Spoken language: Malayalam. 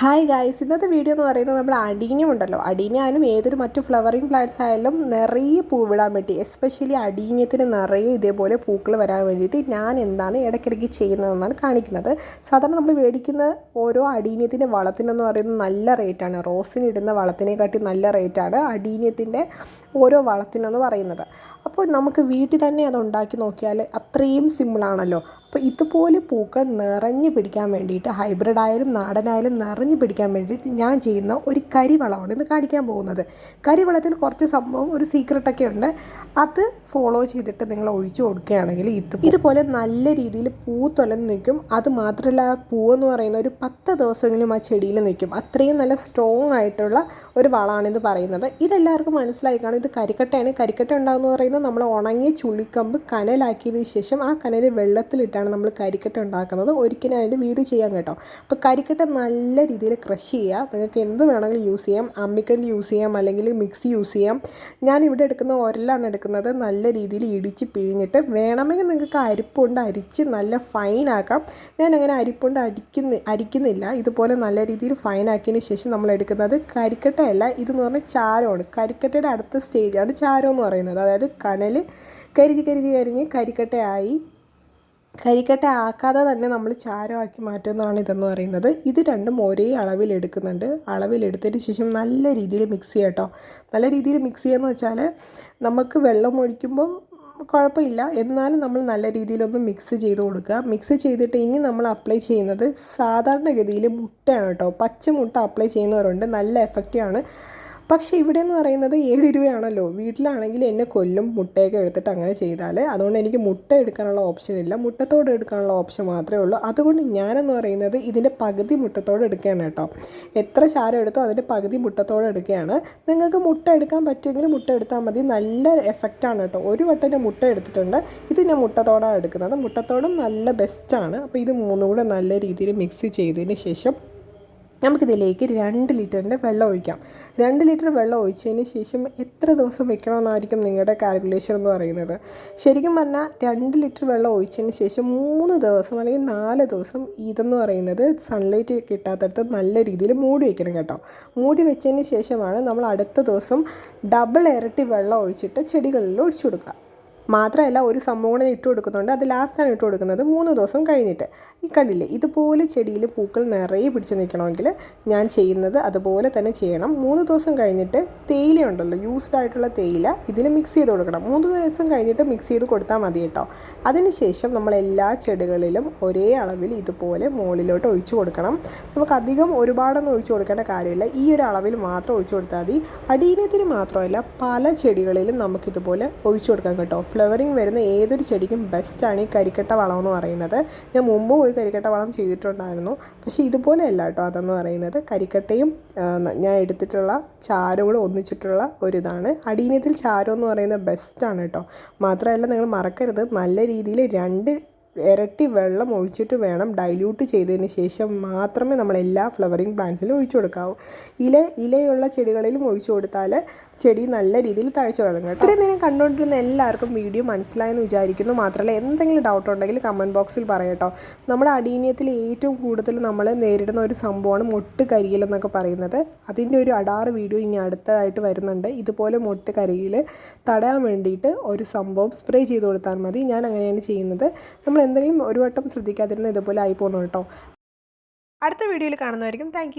ഹായ് ഗായ്സ് ഇന്നത്തെ വീഡിയോ എന്ന് പറയുന്നത് നമ്മൾ അടീനിയം ഉണ്ടല്ലോ. അടീനിയായാലും ഏതൊരു മറ്റു ഫ്ലവറിങ് പ്ലാന്റ്സ് ആയാലും നിറയെ പൂവിടാൻ വേണ്ടി എസ്പെഷ്യലി അടീനിയത്തിന് നിറയെ ഇതേപോലെ പൂക്കൾ വരാൻ വേണ്ടിയിട്ട് ഞാൻ എന്താണ് ഇടയ്ക്കിടയ്ക്ക് ചെയ്യുന്നതെന്നാണ് കാണിക്കുന്നത്. സാധാരണ നമ്മൾ മേടിക്കുന്ന ഓരോ അടീനിയത്തിന്റെ വളത്തിനെന്ന് പറയുന്നത് നല്ല റേറ്റാണ് റോസിന് ഇടുന്ന വളത്തിനെക്കാട്ടി നല്ല റേറ്റാണ് അടീനിയത്തിന്റെ ഓരോ വളത്തിനെന്ന് പറയുന്നത്. അപ്പോൾ നമുക്ക് വീട്ടിൽ തന്നെ അത് ഉണ്ടാക്കി നോക്കിയാൽ അത്രയും സിമ്പിളാണല്ലോ അപ്പോൾ ഇതുപോലെ പൂക്കൾ നിറഞ്ഞു പിടിക്കാൻ വേണ്ടിയിട്ട് ഹൈബ്രിഡ് ആയാലും നാടനായാലും നിറഞ്ഞു പിടിക്കാൻ വേണ്ടിയിട്ട് ഞാൻ ചെയ്യുന്ന ഒരു കരിവളമാണ് ഇന്ന് കാണിക്കാൻ പോകുന്നത്. കരിവളത്തിൽ കുറച്ച് സംഭവം ഒരു സീക്രട്ടൊക്കെ ഉണ്ട്. അത് ഫോളോ ചെയ്തിട്ട് നിങ്ങൾ ഒഴിച്ചു കൊടുക്കുകയാണെങ്കിൽ ഇത് ഇതുപോലെ നല്ല രീതിയിൽ പൂ തൊലന്ന് നിൽക്കും. അത് മാത്രമല്ല പൂവെന്ന് പറയുന്ന ഒരു പത്ത് ദിവസമെങ്കിലും ആ ചെടിയിൽ നിൽക്കും. അത്രയും നല്ല സ്ട്രോങ് ആയിട്ടുള്ള ഒരു വളമാണിത് പറയുന്നത്. ഇതെല്ലാവർക്കും മനസ്സിലായി കാണും. ഇത് കരിക്കട്ടയാണ്. കരിക്കട്ട ഉണ്ടാകുന്ന പറയുന്നത് നമ്മൾ ഉണങ്ങിയ ചുള്ളിക്കമ്പ് കനലാക്കിയതിന് ശേഷം ആ കനൽ വെള്ളത്തിലിട്ടാണ് നമ്മൾ കരിക്കട്ട ഉണ്ടാക്കുന്നത്. ഒരിക്കലും അതിന്റെ വീട് ചെയ്യാൻ കേട്ടോ. അപ്പോൾ കരിക്കട്ട നല്ല രീതിയിൽ ക്രഷ് ചെയ്യുക. നിങ്ങൾക്ക് എന്ത് വേണമെങ്കിലും യൂസ് ചെയ്യാം. അമ്മിക്കല്ല് യൂസ് ചെയ്യാം. അല്ലെങ്കിൽ മിക്സി യൂസ് ചെയ്യാം. ഞാൻ ഇവിടെ എടുക്കുന്ന ഒരലാണ് എടുക്കുന്നത്. നല്ല രീതിയിൽ ഇടിച്ച് പിഴിഞ്ഞിട്ട് വേണമെങ്കിൽ നിങ്ങൾക്ക് അരിപ്പുണ്ട് അരിച്ച് നല്ല ഫൈനാക്കാം ഞാൻ അങ്ങനെ അരിപ്പുണ്ട് അടിക്കുന്ന അരിക്കുന്നില്ല. ഇതുപോലെ നല്ല രീതിയിൽ ഫൈനാക്കിയതിന് ശേഷം നമ്മൾ എടുക്കുന്നത് കരിക്കട്ടയല്ല ഇതെന്ന് പറഞ്ഞാൽ ചാരമാണ് കരിക്കട്ടയുടെ അടുത്ത സ്റ്റേജാണ് ചാരം എന്ന് പറയുന്നത്. അതായത് കനൽ കരിഞ്ഞ് കരിഞ്ഞ് കരിഞ്ഞ് കരിക്കട്ടയായി കരിക്കട്ട ആക്കാതെ തന്നെ നമ്മൾ ചാരമാക്കി മാറ്റുന്നതാണ് ഇതെന്ന് പറയുന്നത്. ഇത് രണ്ടും ഒരേ അളവിൽ എടുക്കുന്നുണ്ട്. അളവിലെടുത്തതിന് ശേഷം നല്ല രീതിയിൽ മിക്സ് ചെയ്യാം കേട്ടോ നല്ല രീതിയിൽ മിക്സ് ചെയ്യാന്ന് വെച്ചാൽ നമുക്ക് വെള്ളം ഒഴിക്കുമ്പം കുഴപ്പമില്ല. എന്നാലും നമ്മൾ നല്ല രീതിയിലൊന്ന് മിക്സ് ചെയ്ത് കൊടുക്കുക. മിക്സ് ചെയ്തിട്ട് ഇനി നമ്മൾ അപ്ലൈ ചെയ്യുന്നത് സാധാരണഗതിയിൽ മുട്ടയാണ് കേട്ടോ പച്ചമുട്ട അപ്ലൈ ചെയ്യുന്നവരുണ്ട്. നല്ല എഫക്റ്റാണ് പക്ഷേ ഇവിടെ എന്ന് പറയുന്നത് ഏഴ് രൂപയാണല്ലോ വീട്ടിലാണെങ്കിൽ എന്നെ കൊല്ലും മുട്ടയൊക്കെ എടുത്തിട്ട് അങ്ങനെ ചെയ്താൽ അതുകൊണ്ട് എനിക്ക് മുട്ട എടുക്കാനുള്ള ഓപ്ഷൻ ഇല്ല. മുട്ടത്തോട് എടുക്കാനുള്ള ഓപ്ഷൻ മാത്രമേ ഉള്ളൂ. അതുകൊണ്ട് ഞാനെന്ന് പറയുന്നത് ഇതിന്റെ പകുതി മുട്ടത്തോട് എടുക്കുകയാണ് കേട്ടോ. എത്ര ചാരം എടുത്തോ അതിന്റെ പകുതി മുട്ടത്തോട് എടുക്കുകയാണ്. നിങ്ങൾക്ക് മുട്ട എടുക്കാൻ പറ്റുമെങ്കിൽ മുട്ട എടുത്താൽ മതി. നല്ല എഫക്റ്റാണ് കേട്ടോ. ഒരു വട്ടം ഞാൻ മുട്ട എടുത്തിട്ടുണ്ട്. ഇത് ഞാൻ മുട്ടത്തോടാണ് എടുക്കുന്നത്. മുട്ടത്തോടും നല്ല ബെസ്റ്റാണ് അപ്പോൾ ഇത് മൂന്നും കൂടെ നല്ല രീതിയിൽ മിക്സ് ചെയ്തതിന് ശേഷം നമുക്കിതിലേക്ക് രണ്ട് ലിറ്ററിന്റെ വെള്ളം ഒഴിക്കാം. രണ്ട് ലിറ്റർ വെള്ളം ഒഴിച്ചതിന് ശേഷം എത്ര ദിവസം വെക്കണമെന്നായിരിക്കും നിങ്ങളുടെ കാൽക്കുലേഷൻ എന്ന് പറയുന്നത്. ശരിക്കും പറഞ്ഞാൽ രണ്ട് ലിറ്റർ വെള്ളം ഒഴിച്ചതിന് ശേഷം മൂന്ന് ദിവസം അല്ലെങ്കിൽ നാല് ദിവസം ഇതെന്ന് പറയുന്നത് സൺലൈറ്റ് കിട്ടാത്തടത്ത് നല്ല രീതിയിൽ മൂടി വയ്ക്കണം കേട്ടോ. മൂടി വെച്ചതിന് ശേഷമാണ് നമ്മൾ അടുത്ത ദിവസം ഡബിൾ ഇരട്ടി വെള്ളം ഒഴിച്ചിട്ട് ചെടികളിൽ ഒഴിച്ചു കൊടുക്കുക. മാത്രമല്ല ഒരു സംഭവം ഇട്ട് കൊടുക്കുന്നുണ്ട്. അത് ലാസ്റ്റാണ് ഇട്ട് കൊടുക്കുന്നത്. മൂന്ന് ദിവസം കഴിഞ്ഞിട്ട്. ഈ കണ്ടില്ലേ ഇതുപോലെ ചെടിയിൽ പൂക്കൾ നിറയെ പിടിച്ച് നിൽക്കണമെങ്കിൽ ഞാൻ ചെയ്യുന്നത് അതുപോലെ തന്നെ ചെയ്യണം. മൂന്ന് ദിവസം കഴിഞ്ഞിട്ട് തേയില ഉണ്ടല്ലോ യൂസ്ഡ് ആയിട്ടുള്ള തേയില ഇതിൽ മിക്സ് ചെയ്ത് കൊടുക്കണം. മൂന്ന് ദിവസം കഴിഞ്ഞിട്ട് മിക്സ് ചെയ്ത് കൊടുത്താൽ മതി കേട്ടോ. അതിനുശേഷം നമ്മൾ എല്ലാ ചെടികളിലും ഒരേ അളവിൽ ഇതുപോലെ മുകളിലോട്ട് ഒഴിച്ചു കൊടുക്കണം. നമുക്ക് അധികം ഒരുപാടൊന്നും ഒഴിച്ചു കൊടുക്കേണ്ട കാര്യമില്ല. ഈ ഒരു അളവിൽ മാത്രം ഒഴിച്ചു കൊടുത്താൽ മതി. അടീനത്തിന് മാത്രമല്ല പല ചെടികളിലും നമുക്കിതുപോലെ ഒഴിച്ചു കൊടുക്കാം കേട്ടോ. ഫ്ലവറിങ് വരുന്ന ഏതൊരു ചെടിക്കും ബെസ്റ്റാണ് ഈ കരിക്കട്ട വളം എന്ന് പറയുന്നത്. ഞാൻ മുമ്പ് ഒരു കരിക്കട്ട വളം ചെയ്തിട്ടുണ്ടായിരുന്നു. പക്ഷേ ഇതുപോലെയല്ല കേട്ടോ അതെന്ന് പറയുന്നത്. കരിക്കട്ടയും ഞാൻ എടുത്തിട്ടുള്ള ചാരവും ഒന്നിച്ചിട്ടുള്ള ഒരിതാണ്. അടീനത്തിൽ ചാരം എന്ന് പറയുന്നത് ബെസ്റ്റാണ് കേട്ടോ. മാത്രമല്ല നിങ്ങൾ മറക്കരുത്. നല്ല രീതിയിൽ രണ്ട് ഇരട്ടി വെള്ളം ഒഴിച്ചിട്ട് വേണം ഡൈല്യൂട്ട് ചെയ്തതിന് ശേഷം മാത്രമേ നമ്മൾ എല്ലാ ഫ്ലവറിങ് പ്ലാന്റ്സിലും ഒഴിച്ചു കൊടുക്കാവൂ. ഇല ഇലയുള്ള ചെടികളിലും ഒഴിച്ചു കൊടുത്താൽ ചെടി നല്ല രീതിയിൽ തഴച്ചു തുടങ്ങും ഇത്രയും നേരം കണ്ടുകൊണ്ടിരുന്ന എല്ലാവർക്കും വീഡിയോ മനസ്സിലായെന്ന് വിചാരിക്കുന്നു. മാത്രമല്ല എന്തെങ്കിലും ഡൗട്ട് ഉണ്ടെങ്കിൽ കമന്റ് ബോക്സിൽ പറയട്ടോ നമ്മുടെ അടീനിയത്തിൽ ഏറ്റവും കൂടുതൽ നമ്മൾ നേരിടുന്ന ഒരു സംഭവമാണ് മൊട്ട് കരിയിൽ എന്നൊക്കെ പറയുന്നത്. അതിന്റെ ഒരു അടാറ് വീഡിയോ ഇനി അടുത്തതായിട്ട് വരുന്നുണ്ട്. ഇതുപോലെ മൊട്ട് കരിയിൽ തടയാൻ വേണ്ടിയിട്ട് ഒരു സംഭവം സ്പ്രേ ചെയ്ത് കൊടുത്താൽ മതി. ഞാൻ അങ്ങനെയാണ് ചെയ്യുന്നത്. നമ്മൾ എന്തെങ്കിലും ഒരു വട്ടം ശ്രദ്ധിക്കാതിരുന്ന ഇതുപോലെ ആയി പോകണം കേട്ടോ അടുത്ത വീഡിയോയിൽ കാണുന്നതായിരിക്കും. താങ്ക്